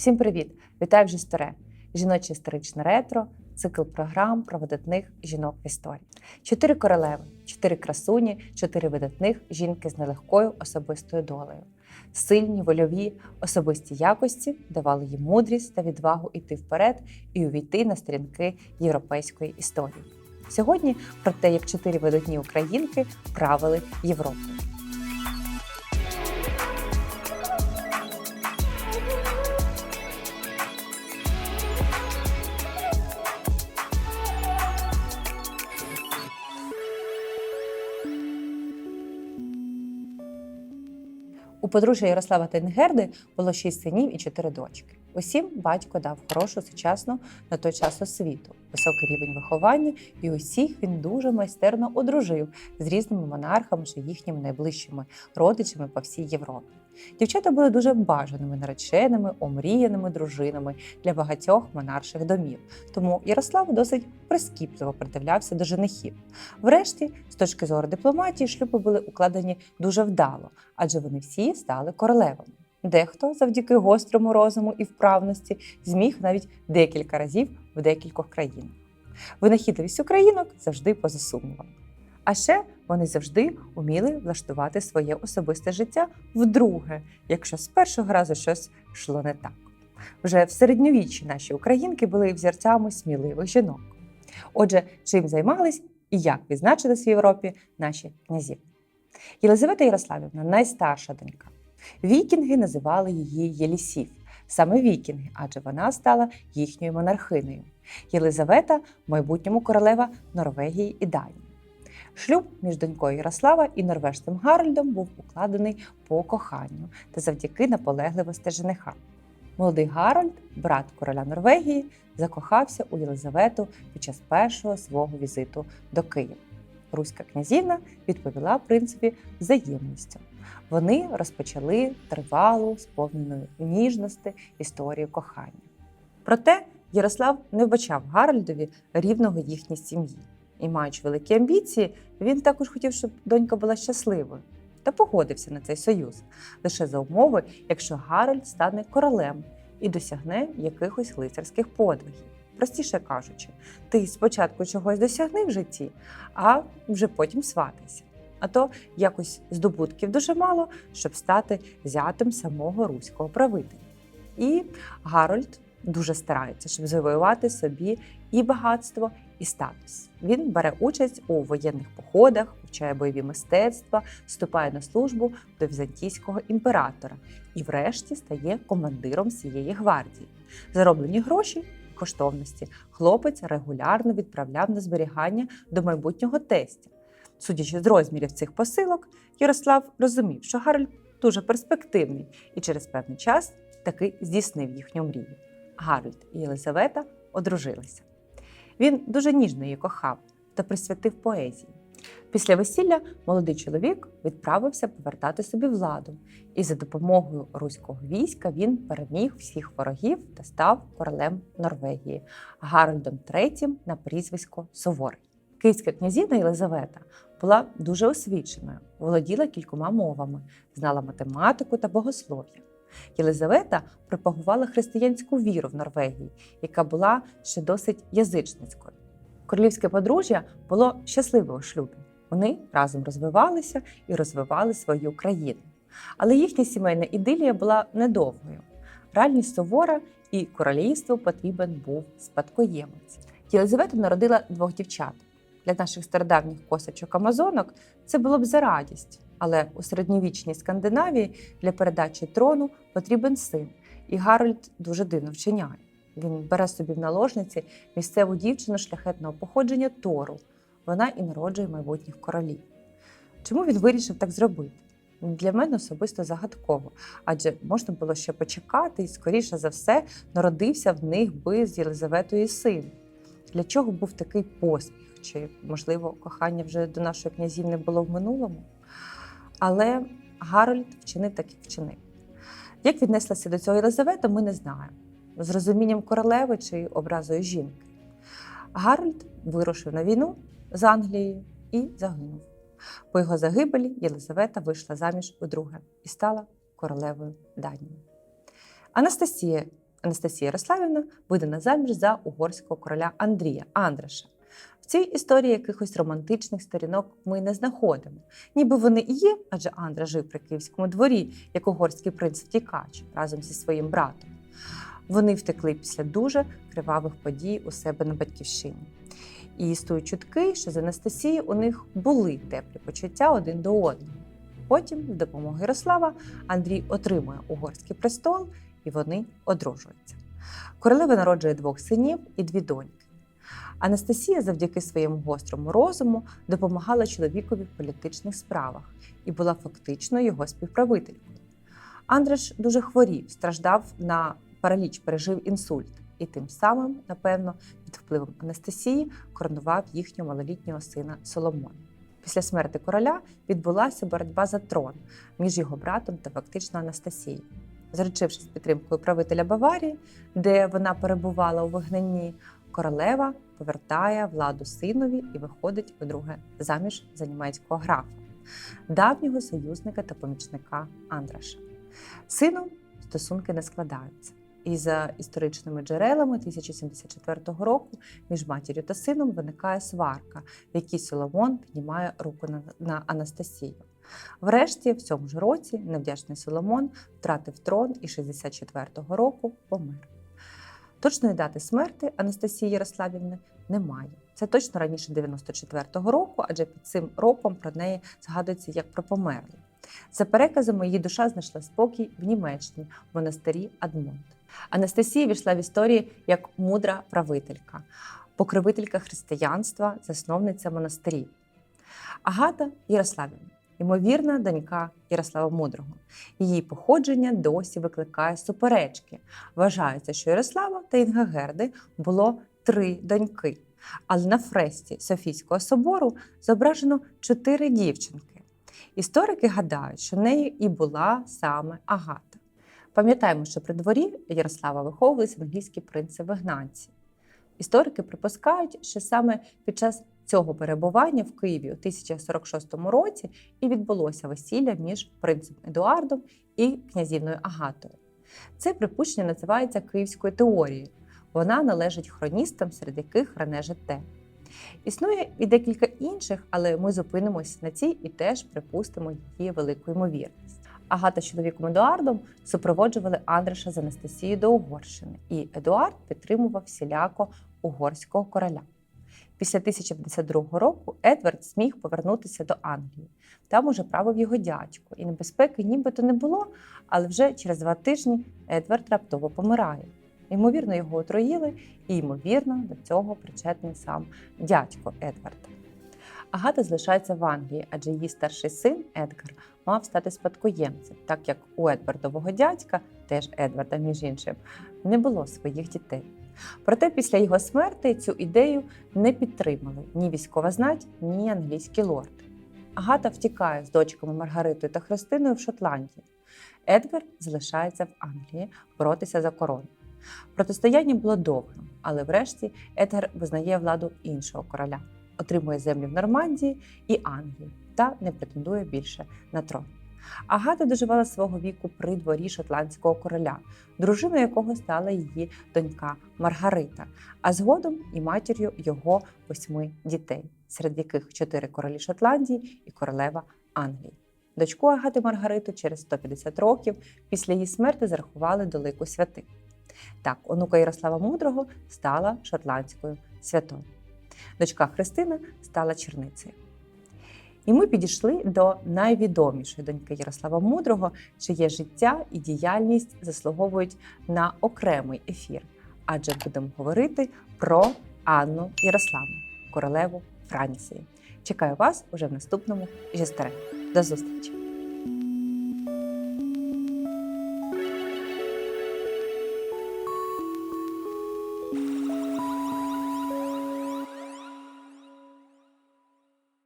Всім привіт! Вітаю вже старе! Жіноче історичне ретро, цикл програм про видатних жінок в історії. Чотири королеви, чотири красуні, чотири видатних жінки з нелегкою особистою долею. Сильні, вольові, особисті якості давали їм мудрість та відвагу йти вперед і увійти на сторінки європейської історії. Сьогодні про те, як чотири видатні українки правили Європою. У подружжя Ярослава та Інгерди було шість синів і чотири дочки. Усім батько дав хорошу сучасну на той час освіту, високий рівень виховання, і усіх він дуже майстерно одружив з різними монархами чи їхніми найближчими родичами по всій Європі. Дівчата були дуже бажаними нареченими, омріяними дружинами для багатьох монарших домів. Тому Ярослав досить прискіпливо придивлявся до женихів. Врешті, з точки зору дипломатії, шлюби були укладені дуже вдало, адже вони всі стали королевами. Дехто завдяки гострому розуму і вправності зміг навіть декілька разів в декількох країнах. Винахідливість українок завжди поза сумнівом. А ще вони завжди уміли влаштувати своє особисте життя вдруге, якщо з першого разу щось йшло не так. Вже в середньовіччі наші українки були взірцями сміливих жінок. Отже, чим займались і як відзначились в Європі наші князі? Єлизавета Ярославівна найстарша донька. Вікінги називали її Єлісів, саме вікінги, адже вона стала їхньою монархинею. Єлизавета майбутньому королева Норвегії і Данії. Шлюб між донькою Ярослава і норвежцем Гарольдом був укладений по коханню та завдяки наполегливості жениха. Молодий Гарольд, брат короля Норвегії, закохався у Єлизавету під час першого свого візиту до Києва. Руська князівна відповіла принципі взаємністю. Вони розпочали тривалу, сповнену ніжності історію кохання. Проте Ярослав не вбачав Гарольдові рівного їхній сім'ї. І, маючи великі амбіції, він також хотів, щоб донька була щасливою та погодився на цей союз лише за умови, якщо Гарольд стане королем і досягне якихось лицарських подвигів. Простіше кажучи, ти спочатку чогось досягни в житті, а вже потім сватайся. А то якось здобутків дуже мало, щоб стати зятем самого руського правителя. І Гарольд дуже старається, щоб завоювати собі і багатство, і статус. Він бере участь у воєнних походах, вивчає бойові мистецтва, вступає на службу до візантійського імператора і, врешті, стає командиром цієї гвардії. Зароблені гроші коштовності хлопець регулярно відправляв на зберігання до майбутнього тестя. Судячи з розмірів цих посилок, Ярослав розумів, що Гарольд дуже перспективний і через певний час таки здійснив їхню мрію. Гарольд і Єлизавета одружилися. Він дуже ніжно її кохав та присвятив поезії. Після весілля молодий чоловік відправився повертати собі владу, і за допомогою руського війська він переміг всіх ворогів та став королем Норвегії Гарольдом III на прізвисько Суворий. Київська князівна Єлизавета була дуже освіченою, володіла кількома мовами, знала математику та богослов'я. Єлизавета пропагувала християнську віру в Норвегії, яка була ще досить язичницькою. Королівське подружжя було щасливе у шлюбі. Вони разом розвивалися і розвивали свою країну. Але їхня сімейна ідилія була недовгою. Реальність сувора і королівству потрібен був спадкоємець. Єлизавета народила двох дівчат. Для наших стародавніх косачок Амазонок це було б за радість, але у середньовічній Скандинавії для передачі трону потрібен син, і Гарольд дуже дивно вчиняє. Він бере собі в наложниці місцеву дівчину шляхетного походження Тору. Вона і народжує майбутніх королів. Чому він вирішив так зробити? Для мене особисто загадково, адже можна було ще почекати, і, скоріше за все, народився в них би з Єлизаветою син. Для чого був такий поспіх? Чи, можливо, кохання вже до нашої князівни було в минулому? Але Гарольд вчинив так, як вчинив. Як віднеслася до цього Єлизавета, ми не знаємо. З розумінням королеви чи образою жінки. Гарольд вирушив на війну з Англією і загинув. По його загибелі Єлизавета вийшла заміж удруге і стала королевою Данії. Анастасія Анастасія Ярославівна видана заміж за угорського короля Андрія Андраша. В цій історії якихось романтичних сторінок ми не знаходимо. Ніби вони і є, адже Андра жив при київському дворі, як угорський принц втікач разом зі своїм братом. Вони втекли після дуже кривавих подій у себе на батьківщині. І існують чутки, що з Анастасією у них були теплі почуття один до одного. Потім, з допомогою Ярослава, Андрій отримує угорський престол, і вони одружуються. Королева народжує двох синів і дві доньки. Анастасія завдяки своєму гострому розуму допомагала чоловікові в політичних справах і була фактично його співправителькою. Андреш дуже хворів, страждав на параліч, пережив інсульт, і тим самим, напевно, під впливом Анастасії коронував їхнього малолітнього сина Соломона. Після смерти короля відбулася боротьба за трон між його братом та фактично Анастасією. Заручившись підтримкою правителя Баварії, де вона перебувала у вигнанні, королева повертає владу синові і виходить удруге заміж за німецького графа, давнього союзника та помічника Андраша. Сином стосунки не складаються. І за історичними джерелами 1074 року між матір'ю та сином виникає сварка, в якій Соломон піднімає руку на Анастасію. Врешті, в цьому ж році, невдячний Соломон втратив трон і 64-го року помер. Точної дати смерти Анастасії Ярославівни немає. Це точно раніше 94-го року, адже під цим роком про неї згадується як про померлу. За переказами, її душа знайшла спокій в Німеччині, в монастирі Адмонт. Анастасія війшла в історію як мудра правителька, покровителька християнства, засновниця монастирів. Агата Ярославівна, ймовірна донька Ярослава Мудрого. Її походження досі викликає суперечки. Вважається, що Ярослава та Інгагерди було три доньки, але на фресті Софійського собору зображено чотири дівчинки. Історики гадають, що нею і була саме Агата. Пам'ятаємо, що при дворі Ярослава виховувалися англійські принци-вигнанці. Історики припускають, що саме під час цього перебування в Києві у 1046 році і відбулося весілля між принцем Едуардом і князівною Агатою. Це припущення називається Київською теорією. Вона належить хроністам, серед яких Рене Жете. Існує і декілька інших, але ми зупинимось на цій і теж припустимо її велику ймовірність. Агата з чоловіком Едуардом супроводжували Андреша з Анастасією до Угорщини, і Едуард підтримував всіляко угорського короля. Після 1052 року Едвард зміг повернутися до Англії. Там уже правив його дядько, і небезпеки нібито не було, але вже через два тижні Едвард раптово помирає. Ймовірно, його отруїли, і ймовірно, до цього причетний сам дядько Едварда. Агата залишається в Англії, адже її старший син Едгар мав стати спадкоємцем, так як у Едвардового дядька, теж Едварда, між іншим, не було своїх дітей. Проте після його смерти цю ідею не підтримали ні військова знать, ні англійські лорди. Агата втікає з дочками Маргаритою та Христиною в Шотландію. Едгар залишається в Англії боротися за корону. Протистояння було довгим, але врешті Едгар визнає владу іншого короля, отримує землі в Нормандії і Англії та не претендує більше на трон. Агата доживала свого віку при дворі шотландського короля, дружиною якого стала її донька Маргарита, а згодом і матір'ю його восьми дітей, серед яких чотири королі Шотландії і королева Англії. Дочку Агати Маргариту через 150 років після її смерти зарахували до лику святих. Так, онука Ярослава Мудрого стала шотландською святою. Дочка Христина стала черницею. І ми підійшли до найвідомішої доньки Ярослава Мудрого, чиє життя і діяльність заслуговують на окремий ефір. Адже будемо говорити про Анну Ярославну, королеву Франції. Чекаю вас уже в наступному жестере. До зустрічі!